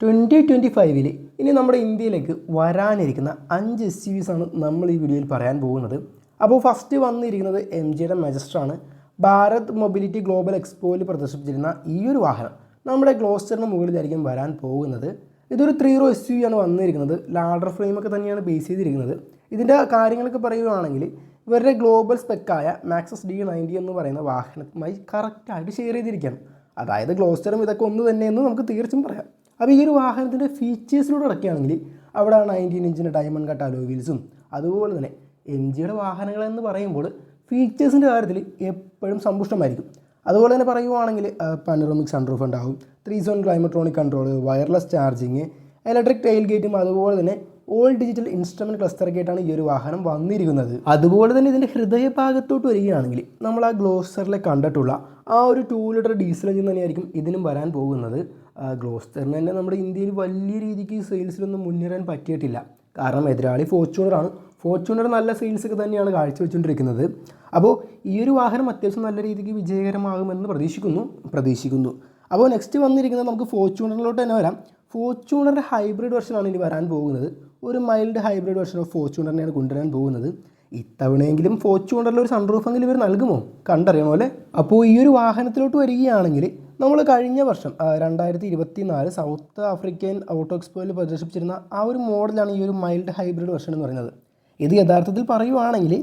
Twenty twenty ഫൈവിൽ ഇനി നമ്മുടെ ഇന്ത്യയിലേക്ക് വരാനിരിക്കുന്ന അഞ്ച് എസ് യു വിസാണ് നമ്മൾ ഈ വീഡിയോയിൽ പറയാൻ പോകുന്നത്. അപ്പോൾ ഫസ്റ്റ് വന്നിരിക്കുന്നത് എം ജിയുടെ മെജസ്റ്ററാണ് ഭാരത് മൊബിലിറ്റി ഗ്ലോബൽ എക്സ്പോയിൽ പ്രദർശിപ്പിച്ചിരുന്ന ഈ ഒരു വാഹനം നമ്മുടെ ഗ്ലോസ്റ്ററിന് മുകളിലായിരിക്കും വരാൻ പോകുന്നത്. ഇതൊരു ത്രീ റോ എസ് യു ആണ് വന്നിരിക്കുന്നത്. ലാഡർ ഫ്രെയിമൊക്കെ തന്നെയാണ് ബേസ് ചെയ്തിരിക്കുന്നത്. ഇതിന്റെ കാര്യങ്ങളൊക്കെ പറയുകയാണെങ്കിൽ ഇവരുടെ ഗ്ലോബൽ സ്പെക്കായ മാക്സസ് ഡി നയന്റി എന്ന് പറയുന്ന വാഹനവുമായി കറക്റ്റായിട്ട് ഷെയർ ചെയ്തിരിക്കുകയാണ്. അതായത് ഗ്ലോസ്റ്ററും ഇതൊക്കെ ഒന്ന് തന്നെയെന്ന് നമുക്ക് തീർച്ചയായും പറയാം. അപ്പോൾ ഈ ഒരു വാഹനത്തിന്റെ ഫീച്ചേഴ്സിലൂടെ ഇറക്കുകയാണെങ്കിൽ അവിടെ നയന്റീൻ ഇഞ്ചിന്റെ ഡയമണ്ട് കട്ട് അലോ വീൽസും അതുപോലെ തന്നെ എം ജിയുടെ വാഹനങ്ങളെന്ന് പറയുമ്പോൾ ഫീച്ചേഴ്സിന്റെ കാര്യത്തിൽ എപ്പോഴും സമ്പുഷ്ടമായിരിക്കും. അതുപോലെ തന്നെ പറയുവാണെങ്കിൽ പനറോമിക് സൺറൂഫ് ഉണ്ടാകും three zone climatronic control wireless charging electric tail ഗേറ്റും അതുപോലെ തന്നെ ഓൾ ഡിജിറ്റൽ ഇൻസ്ട്രുമെന്റ് ക്ലസ്റ്റർ ഗേറ്റാണ് ഈ ഒരു വാഹനം വന്നിരിക്കുന്നത്. അതുപോലെ തന്നെ ഇതിന്റെ ഹൃദയഭാഗത്തോട്ട് വരികയാണെങ്കിൽ നമ്മൾ ആ ഗ്ലോസറിൽ കണ്ടിട്ടുള്ള ആ ഒരു ടൂ ലിറ്റർ ഡീസൽ എഞ്ചിൻ തന്നെയായിരിക്കും ഇതിനും വരാൻ പോകുന്നത്. ഗ്ലോസ്റ്ററിന് തന്നെ നമ്മുടെ ഇന്ത്യയിൽ വലിയ രീതിക്ക് സെയിൽസിലൊന്നും മുന്നേറാൻ പറ്റിയിട്ടില്ല. കാരണം എതിരാളി ഫോർച്യൂണറാണ് ഫോർച്യൂണർ നല്ല സെയിൽസ് ഒക്കെ തന്നെയാണ് കാഴ്ചവെച്ചുകൊണ്ടിരിക്കുന്നത്. അപ്പോൾ ഈ ഒരു വാഹനം അത്യാവശ്യം നല്ല രീതിക്ക് വിജയകരമാകുമെന്ന് പ്രതീക്ഷിക്കുന്നു. പ്രതീക്ഷിക്കുന്നു. അപ്പോൾ നെക്സ്റ്റ് വന്നിരിക്കുന്നത് നമുക്ക് ഫോർച്യൂണറിലോട്ട് തന്നെ വരാം. ഫോർച്യൂണറിന്റെ ഹൈബ്രിഡ് വെർഷനാണ് ഇനി വരാൻ പോകുന്നത്. ഒരു മൈൽഡ് ഹൈബ്രിഡ് വെർഷൻ ഓഫ് ഫോർച്യൂണറിനെയാണ് കൊണ്ടുവരാൻ പോകുന്നത്. ഇത്തവണയെങ്കിലും ഫോർച്യൂണറിൽ ഒരു സൺറൂഫെങ്കിലും ഇവർ നൽകുമോ? കണ്ടറിയണോ അല്ലേ? അപ്പോൾ ഈ ഒരു വാഹനത്തിലോട്ട് വരികയാണെങ്കിൽ നമ്മൾ കഴിഞ്ഞ വർഷം രണ്ടായിരത്തി ഇരുപത്തി നാല് സൗത്ത് ആഫ്രിക്കൻ ഓട്ടോ എക്സ്പോയിൽ പ്രദർശിപ്പിച്ചിരുന്ന ആ ഒരു മോഡലാണ് ഈ ഒരു മൈൽഡ് ഹൈബ്രിഡ് വെർഷൻ എന്ന് പറയുന്നത്. ഇത് യഥാർത്ഥത്തിൽ പറയുവാണെങ്കിൽ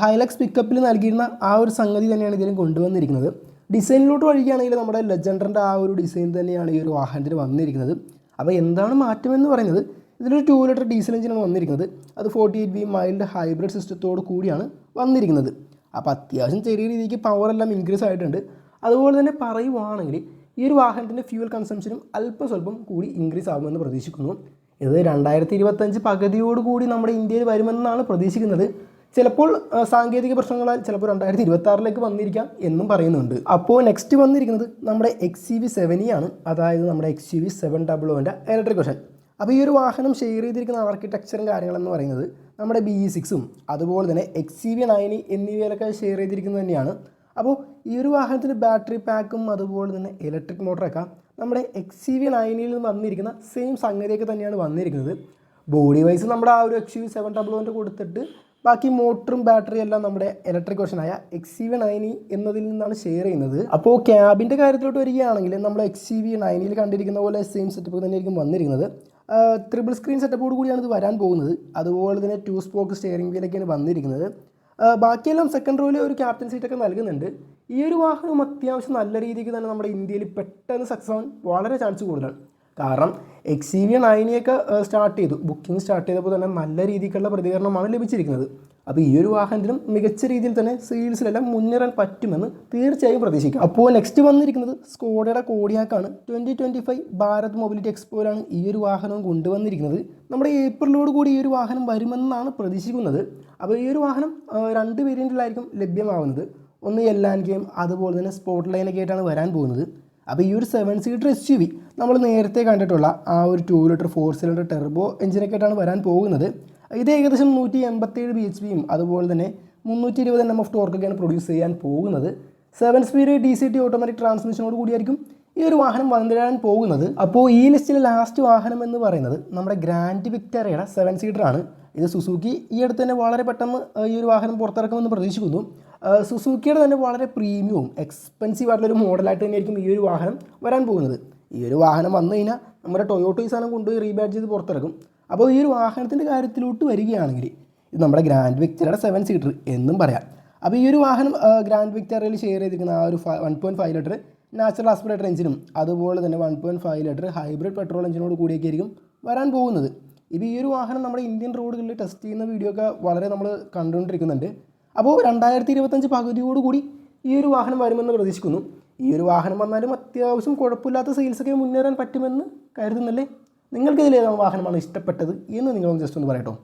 ഹൈലക്സ് പിക്കപ്പിൽ നൽകിയിരുന്ന ആ ഒരു സംഗതി തന്നെയാണ് ഇതിലും കൊണ്ടുവന്നിരിക്കുന്നത്. ഡിസൈനിലോട്ട് വഴിക്കുകയാണെങ്കിൽ നമ്മുടെ ലെജൻഡറിന്റെ ആ ഒരു ഡിസൈൻ തന്നെയാണ് ഈ ഒരു വാഹനത്തിന് വന്നിരിക്കുന്നത്. അപ്പോൾ എന്താണ് മാറ്റമെന്ന് പറയുന്നത്? ഇതിലൊരു ടു ലിറ്റർ ഡീസൽ എഞ്ചിനാണ് വന്നിരിക്കുന്നത്. അത് forty eight B mild hybrid സിസ്റ്റത്തോട് കൂടിയാണ് വന്നിരിക്കുന്നത്. അപ്പോൾ അത്യാവശ്യം ചെറിയ രീതിക്ക് പവർ എല്ലാം ഇൻക്രീസ് ആയിട്ടുണ്ട്. അതുപോലെ തന്നെ പറയുവാണെങ്കിൽ ഈ ഒരു വാഹനത്തിന്റെ ഫ്യൂവൽ കൺസംഷനും അല്പം സ്വല്പം കൂടി ഇൻക്രീസ് ആകുമെന്ന് പ്രതീക്ഷിക്കുന്നു. ഇത് രണ്ടായിരത്തി ഇരുപത്തഞ്ച് പകുതിയോടുകൂടി നമ്മുടെ ഇന്ത്യയിൽ വരുമെന്നാണ് പ്രതീക്ഷിക്കുന്നത്. ചിലപ്പോൾ സാങ്കേതിക പ്രശ്നങ്ങളാൽ ചിലപ്പോൾ രണ്ടായിരത്തി ഇരുപത്തി ആറിലേക്ക് വന്നിരിക്കാം എന്നും പറയുന്നുണ്ട്. അപ്പോൾ നെക്സ്റ്റ് വന്നിരിക്കുന്നത് നമ്മുടെ എക്സ് സി വി സെവനിയാണ് അതായത് നമ്മുടെ X C V seven double ഒന്റെ electric version അപ്പോൾ ഈ ഒരു വാഹനം ഷെയർ ചെയ്തിരിക്കുന്ന ആർക്കിടെക്ചറും കാര്യങ്ങളെന്ന് പറയുന്നത് നമ്മുടെ ബി ഇ സിക്സും അതുപോലെ തന്നെ എക്സ് സി വി നയൻ എന്നിവയിലൊക്കെ ഷെയർ ചെയ്തിരിക്കുന്നത് തന്നെയാണ്. അപ്പോൾ ഈ ഒരു വാഹനത്തിന് ബാറ്ററി പാക്കും അതുപോലെ തന്നെ ഇലക്ട്രിക് മോട്ടറൊക്കെ നമ്മുടെ എക്സ് സി വി നയനിൽ നിന്ന് വന്നിരിക്കുന്ന സെയിം സംഗതിയൊക്കെ തന്നെയാണ് വന്നിരിക്കുന്നത്. ബോഡി വൈസ് നമ്മുടെ ആ ഒരു എക്സ് യു സെവൻ ഡബിൾ വന്റെ കൊടുത്തിട്ട് ബാക്കി മോട്ടറും ബാറ്ററിയും എല്ലാം നമ്മുടെ ഇലക്ട്രിക് വേർഷനായ എക്സ് സി വി നയനി എന്നതിൽ നിന്നാണ് ഷെയർ ചെയ്യുന്നത്. അപ്പോൾ ക്യാബിന്റെ കാര്യത്തിലോട്ട് വരികയാണെങ്കിൽ നമ്മൾ എക്സ് സി വി നയനിയിൽ കണ്ടിരിക്കുന്ന പോലെ സെയിം സെറ്റപ്പ് തന്നെയായിരിക്കും വന്നിരിക്കുന്നത്. ത്രിബിൾ സ്ക്രീൻ സെറ്റപ്പോട് കൂടിയാണ് ഇത് വരാൻ പോകുന്നത്. അതുപോലെ തന്നെ ടു സ്പോക്ക് സ്റ്റിയറിംഗ് വീലൊക്കെയാണ് വന്നിരിക്കുന്നത്. ബാക്കിയെല്ലാം സെക്കൻഡ് റോയിൽ ഒരു ക്യാപ്റ്റൻ സീറ്റൊക്കെ നൽകുന്നുണ്ട്. ഈ ഒരു വാഹനം അത്യാവശ്യം നല്ല രീതിക്ക് തന്നെ നമ്മുടെ ഇന്ത്യയിൽ പെട്ടെന്ന് സക്സസ് ആവാൻ വളരെ ചാൻസ് കൂടുതലാണ്. കാരണം എക്സ് സി വി നയനിയൊക്കെ സ്റ്റാർട്ട് ചെയ്തു. ബുക്കിംഗ് സ്റ്റാർട്ട് ചെയ്തപ്പോൾ തന്നെ നല്ല രീതിക്കുള്ള പ്രതികരണമാണ് ലഭിച്ചിരിക്കുന്നത്. അപ്പോൾ ഈ ഒരു വാഹനത്തിനും മികച്ച രീതിയിൽ തന്നെ സെയിൽസിലെല്ലാം മുന്നേറാൻ പറ്റുമെന്ന് തീർച്ചയായും പ്രതീക്ഷിക്കാം. അപ്പോൾ നെക്സ്റ്റ് വന്നിരിക്കുന്നത് സ്കോഡയുടെ കോഡിയാക്കാണ് twenty twenty five Bharat mobility എക്സ്പോയിലാണ് ഈ ഒരു വാഹനം കൊണ്ടുവന്നിരിക്കുന്നത്. നമ്മുടെ ഏപ്രിലോട് കൂടി ഈ ഒരു വാഹനം വരുമെന്നാണ് പ്രതീക്ഷിക്കുന്നത്. അപ്പോൾ ഈ ഒരു വാഹനം രണ്ട് വേരിയന്റിലായിരിക്കും ലഭ്യമാവുന്നത്. ഒന്ന് എൽ അതുപോലെ തന്നെ സ്പോട്ട് ലൈനൊക്കെ ആയിട്ടാണ് വരാൻ പോകുന്നത്. അപ്പോൾ ഈ ഒരു seven seater S U V നമ്മൾ നേരത്തെ കണ്ടിട്ടുള്ള ആ ഒരു two litre four cylinder turbo എഞ്ചിനൊക്കെ ആയിട്ടാണ് വരാൻ പോകുന്നത്. ഇത് ഏകദേശം നൂറ്റി എൺപത്തേഴ് ബി എച്ച് പിയും അതുപോലെ തന്നെ മുന്നൂറ്റി ഇരുപത് എം എഫ് ടോർക്കൊക്കെയാണ് പ്രൊഡ്യൂസ് ചെയ്യാൻ പോകുന്നത്. Seven speed D C T automatic ട്രാൻസ്മിഷനോട് കൂടിയായിരിക്കും ഈ ഒരു വാഹനം വന്നിടാൻ പോകുന്നത്. അപ്പോൾ ഈ ലിസ്റ്റിലെ ലാസ്റ്റ് വാഹനം എന്ന് പറയുന്നത് നമ്മുടെ ഗ്രാൻഡ് വിക്ടോറിയയുടെ സെവൻ സീറ്ററാണ് ഇത് സുസൂക്കി ഈ അടുത്ത് തന്നെ വളരെ പെട്ടെന്ന് ഈ ഒരു വാഹനം പുറത്തിറക്കുമെന്ന് പ്രതീക്ഷിക്കുന്നു. സുസൂക്കിയുടെ തന്നെ വളരെ പ്രീമിയവും എക്സ്പെൻസീവ് ആയിട്ടുള്ള ഒരു മോഡലായിട്ട് തന്നെയായിരിക്കും ഈ ഒരു വാഹനം വരാൻ പോകുന്നത്. ഈ ഒരു വാഹനം വന്നു കഴിഞ്ഞാൽ നമ്മുടെ ടൊയോട്ടോ ഈ സാധനം കൊണ്ടുപോയി റീബാറ്റ് ചെയ്ത് പുറത്തിറക്കും. അപ്പോൾ ഈ ഒരു വാഹനത്തിന്റെ കാര്യത്തിലോട്ട് വരികയാണെങ്കിൽ ഇത് നമ്മുടെ ഗ്രാൻഡ് വിക്ടറുടെ സെവൻ സീറ്റർ എന്നും പറയാം. അപ്പോൾ ഈ ഒരു വാഹനം ഗ്രാൻഡ് വിക്ടറിൽ ഷെയർ ചെയ്തിരിക്കുന്ന ആ ഒരു one point five litre natural aspirator എഞ്ചിനും അതുപോലെ തന്നെ one point five litre hybrid petrol എഞ്ചിനോട് കൂടിയൊക്കെ ആയിരിക്കും വരാൻ പോകുന്നത്. ഇപ്പോൾ ഈ ഒരു വാഹനം നമ്മുടെ ഇന്ത്യൻ റോഡുകളിൽ ടെസ്റ്റ് ചെയ്യുന്ന വീഡിയോ ഒക്കെ വളരെ നമ്മൾ കണ്ടുകൊണ്ടിരിക്കുന്നുണ്ട്. അപ്പോൾ രണ്ടായിരത്തി ഇരുപത്തഞ്ച് പകുതിയോടുകൂടി ഈ ഒരു വാഹനം വരുമെന്ന് പ്രതീക്ഷിക്കുന്നു. ഈ ഒരു വാഹനം വന്നാലും അത്യാവശ്യം കുഴപ്പമില്ലാത്ത സെയിൽസൊക്കെ മുന്നേറാൻ പറ്റുമെന്ന് കരുതുന്നല്ലേ? നിങ്ങൾക്ക് ഇതിലേതാണ് വാഹനമാണ് ഇഷ്ടപ്പെട്ടത് എന്ന് നിങ്ങളൊന്ന് ജസ്റ്റ് ഒന്ന് പറയട്ടോ.